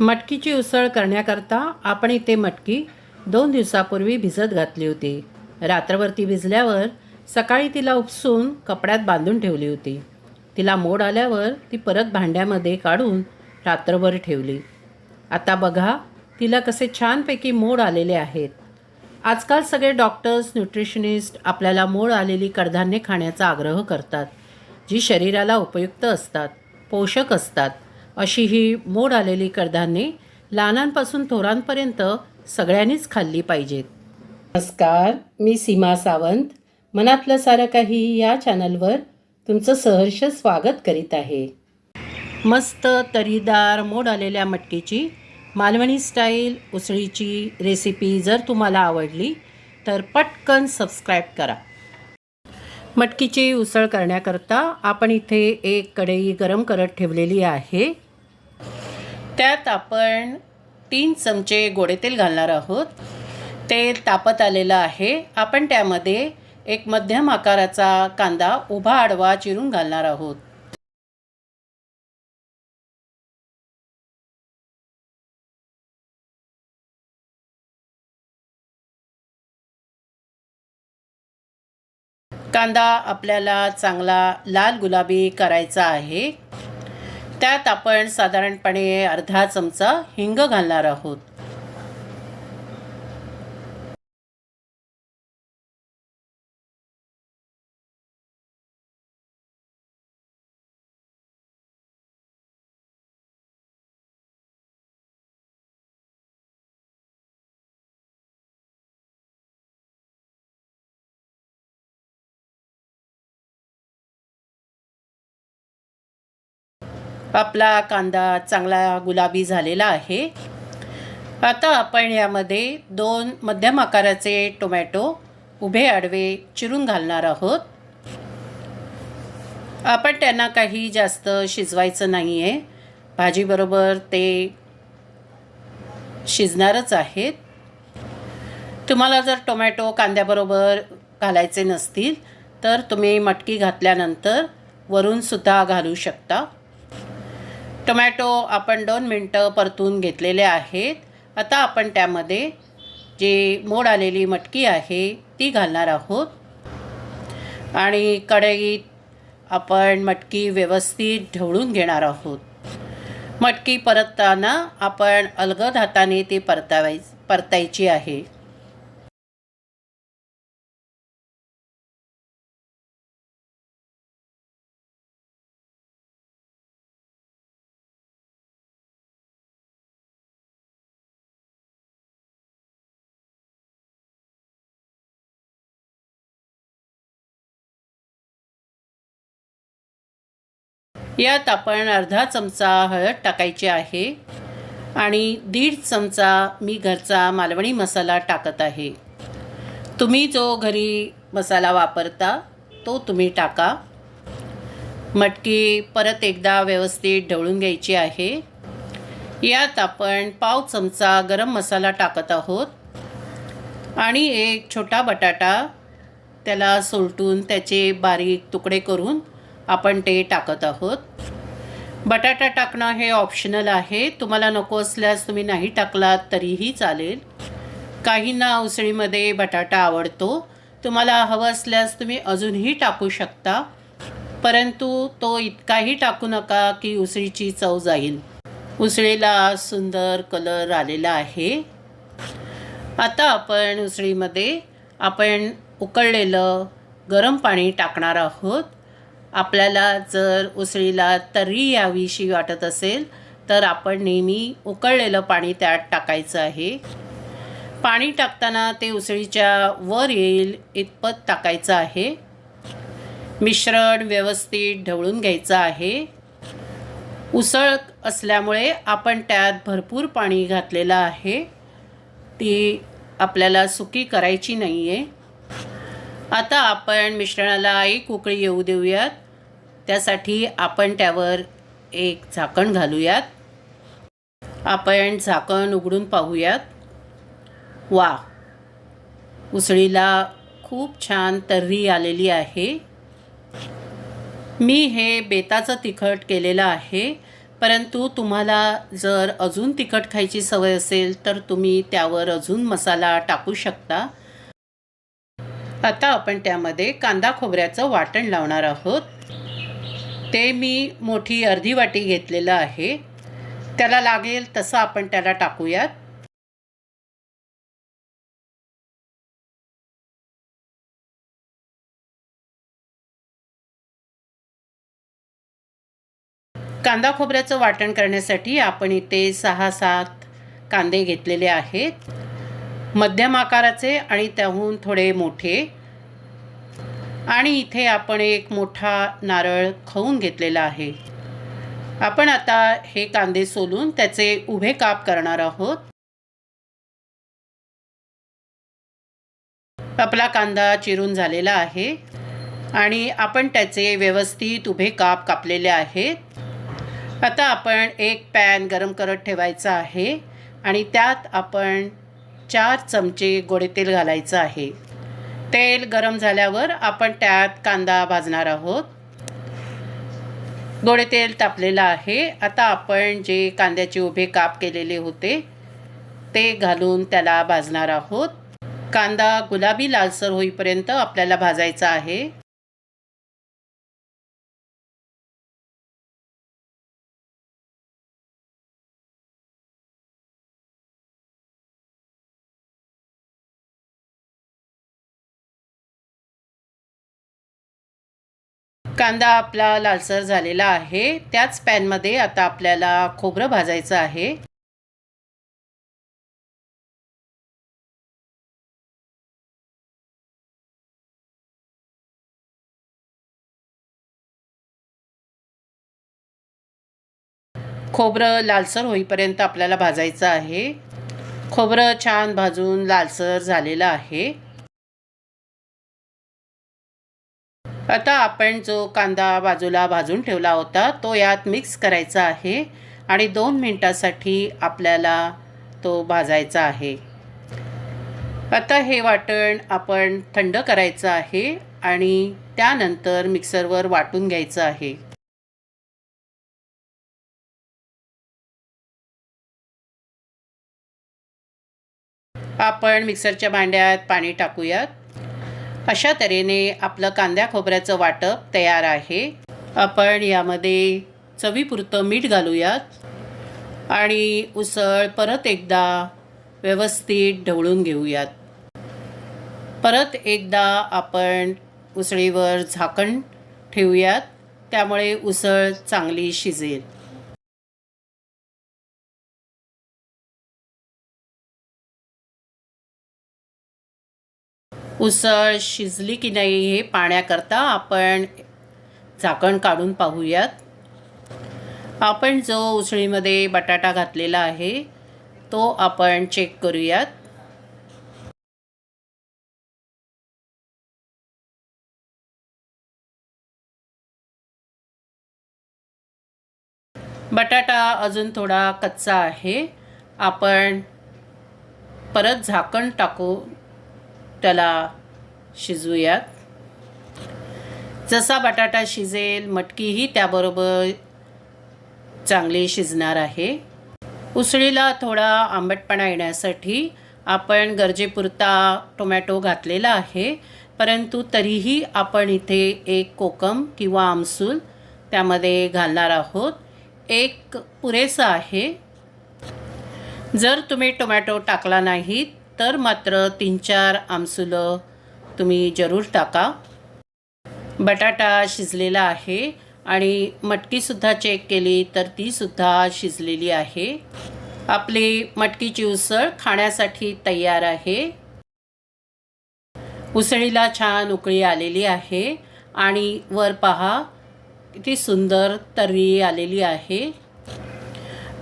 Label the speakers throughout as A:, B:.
A: मटकीची उसळ करण्याकरता आपण इथे मटकी दोन दिवसापूर्वी भिजत घातली होती. रात्रभर ती भिजल्यावर सकाळी तिला उपसून कपड्यात बांधून ठेवली होती. तिला मोड आल्यावर ती परत भांड्यामध्ये काढून रात्रभर ठेवली. आता बघा तिला कसे छानपैकी मोड आलेले आहेत. आजकाल सगळे डॉक्टर्स न्यूट्रिशनिस्ट आपल्याला मोड आलेली कडधान्ये खाण्याचा आग्रह करतात जी शरीराला उपयुक्त असतात पोषक असतात. अशी ही मोड आलेली कडधान्ये लहानांपासून थोरांपर्यंत सगळ्यांनीच खाल्ली पाहिजेत. नमस्कार मी सीमा सावंत. मनातलं सारं काही या चॅनलवर तुमचं सहर्ष स्वागत करीत आहे. मस्त तरीदार मोड आलेल्या मटकीची मालवणी स्टाईल उसळीची रेसिपी जर तुम्हाला आवडली तर पटकन सबस्क्राईब करा. मटकीची उसळ करण्याकरता आपण इथे एक कढई गरम करत ठेवलेली आहे. त्यात आपण तीन चमचे गोडे तेल घालणार आहोत. तेल तापत आलेलं आहे. आपण त्यामध्ये एक मध्यम आकाराचा कांदा उभा आडवा चिरून घालणार आहोत. कांदा आपल्याला चांगला लाल गुलाबी करायचा आहे. त्यात आपण साधारणपणे अर्धा चमचा हिंग घालणार आहोत. आपला कांदा चांगला गुलाबी झालेला आहे. आता आपण यामध्ये दोन मध्यम आकाराचे टोमॅटो उभे आडवे चिरून घालणार आहोत. आपण त्यांना काही जास्त शिजवायचं नाही आहे भाजीबरोबर ते शिजणारच आहेत. तुम्हाला जर टोमॅटो कांद्याबरोबर घालायचे नसतील तर तुम्ही मटकी घातल्यानंतर वरूनसुद्धा घालू शकता. टोमॅटो आपण दोन मिनटं परतून घेतलेले आहेत. आता आपण त्यामध्ये जी मोड आलेली मटकी आहे ती घालणार आहोत. आणि कढईत आपण मटकी व्यवस्थित ढवळून घेणार आहोत. मटकी परतताना आपण अलगद हाताने ती परतावाय परतायची आहे. यात आपण अर्धा चमचा हळद टाकायची आहे आणि दीड चमचा मी घरचा मालवणी मसाला टाकत आहे. तुम्ही जो घरी मसाला वापरता तो तुम्ही टाका. मटकी परत एकदा व्यवस्थित ढवळून घ्यायची आहे. यात आपण पाव चमचा गरम मसाला टाकत आहोत आणि एक छोटा बटाटा त्याला सोलटून त्याचे बारीक तुकडे करून आपण ते टाकत आहोत. बटाटा टाकणं हे ऑप्शनल आहे. तुम्हाला नको असल्यास तुम्ही नाही टाकलात तरीही चालेल. काहींना उसळीमध्ये बटाटा आवडतो. तुम्हाला हवं असल्यास तुम्ही अजूनही टाकू शकता. परंतु तो इतकाही टाकू नका की उसळीची चव जाईल. उसळीला सुंदर कलर आलेला आहे. आता आपण उसळीमध्ये आपण उकळलेलं गरम पाणी टाकणार आहोत. आपल्याला जर उसळीला तर्री यावीशी वाटत असेल तर आपण नेहमी उकळलेलं पाणी त्यात टाकायचं आहे. पाणी टाकताना ते उसळीच्या वर येईल इतपत टाकायचं आहे. मिश्रण व्यवस्थित ढवळून घ्यायचं आहे. उसळ असल्यामुळे आपण त्यात भरपूर पाणी घातलेलं आहे. ती आपल्याला सुकी करायची नाही आहे आता आपण मिश्रणाला एक उकळी येऊ देऊयात. त्यासाठी आपण त्यावर एक झाकण घालूयात. आपण झाकण उघडून पाहूयात. वा! उसळीला खूप छान तर्री आलेली आहे. मी हे बेताचं तिखट केलेलं आहे परंतु तुम्हाला जर अजून तिखट खायची सवय असेल तर तुम्ही त्यावर अजून मसाला टाकू शकता. आता आपण त्यामध्ये कांदा खोबऱ्याचं वाटण लावणार आहोत. ते मी मोठी अर्धी वाटी घेतलेलं आहे. त्याला लागेल तसं आपण त्याला टाकूयात. कांदा खोबऱ्याचं वाटण करण्यासाठी आपण इथे सहा सात कांदे घेतलेले आहेत. मध्यम आकाराचे आणि त्याहून थोडे मोठे. आणि इथे आपण एक मोठा नारळ खवून घेतलेला आहे. आपण आता हे कांदे सोलून त्याचे उभे काप करणार आहोत. आपला कांदा चिरून झालेला आहे आणि आपण त्याचे व्यवस्थित उभे काप कापलेले आहेत. आता आपण एक पॅन गरम करत ठेवायचा आहे आणि त्यात आपण चार चमचे गोडे तेल घालायचं आहे. तेल गरम झाल्यावर आपण त्यात कांदा भाजणार आहोत. गोडे तेल तापलेलं आहे. आता आपण जे कांद्याचे उभे काप केलेले होते ते घालून त्याला भाजणार आहोत. कांदा गुलाबी लालसर होईपर्यंत आपल्याला भाजायचा आहे. कांदा आपला लालसर झालेला आहे. त्याच पॅनमध्ये आता आपल्याला खोबरं भाजायचं आहे. खोबरं लालसर होईपर्यंत आपल्याला भाजायचं आहे. खोबरं छान भाजून लालसर झालेलं आहे. आता आपण जो कांदा बाजूला भाजून ठेवला होता तो यात मिक्स करायचा आहे आणि दोन मिनटासाठी आपल्याला तो भाजायचा आहे. आता हे वाटण आपण थंड करायचं आहे आणि त्यानंतर मिक्सरवर वाटून घ्यायचं आहे. आपण मिक्सरच्या भांड्यात पाणी टाकूयात. अशा तऱ्हेने आपलं कांद्या खोबऱ्याचं वाटप तयार आहे. आपण यामध्ये चवीपुरतं मीठ घालूयात. आणि उसळ परत एकदा व्यवस्थित ढवळून घेऊयात. परत एकदा आपण उसळीवर झाकण ठेवूयात. त्यामुळे उसळ चांगली शिजेल. उसळ शिजली की नाही हे पाण्याकरता आपण झाकण काढून पाहूयात. आपण जो उसळीमध्ये बटाटा घातलेला आहे तो आपण चेक करूयात. बटाटा अजून थोडा कच्चा आहे. आपण परत झाकण टाकू त्याला शिजवूयात जसा बटाटा शिजेल मटकीही त्याबरोबर चांगली शिजणार आहे. उसळीला थोडा आंबटपणा येण्यासाठी आपण गरजेपुरता टोमॅटो घातलेला आहे परंतु तरीही आपण इथे एक कोकम किंवा आमसूल त्यामध्ये घालणार आहोत. एक पुरेसं आहे. जर तुम्ही टोमॅटो टाकला नाहीत तर मात्र तीन चार आमसुलं तुम्ही जरूर टाका. बटाटा शिजलेला आहे आणि मटकीसुद्धा चेक केली तर तीसुद्धा शिजलेली आहे. आपली मटकीची उसळ खाण्यासाठी तयार आहे. उसळीला छान उकळी आलेली आहे आणि वर पहा किती सुंदर तर्री आलेली आहे.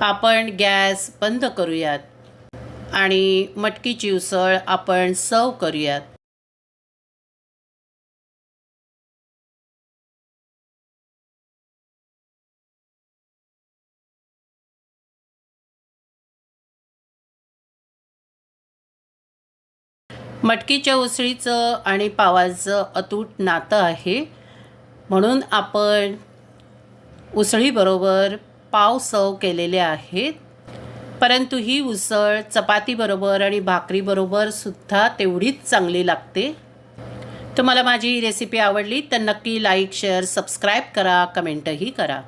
A: आपण गॅस बंद करूयात. आणि मटकीची उसळ आपण सर्व करूयात. मटकीच्या उसळीचं आणि पावाचं अतूट नातं आहे. म्हणून आपण उसळीबरोबर पाव सव केलेले आहेत. परंतु ही उसळ चपातीबरोबर आणि भाकरीबरोबर सुद्धा तेवढीच चांगली लागते. तुम्हाला माझी ही रेसिपी आवडली तर नक्की लाईक शेअर सबस्क्राईब करा कमेंटही करा.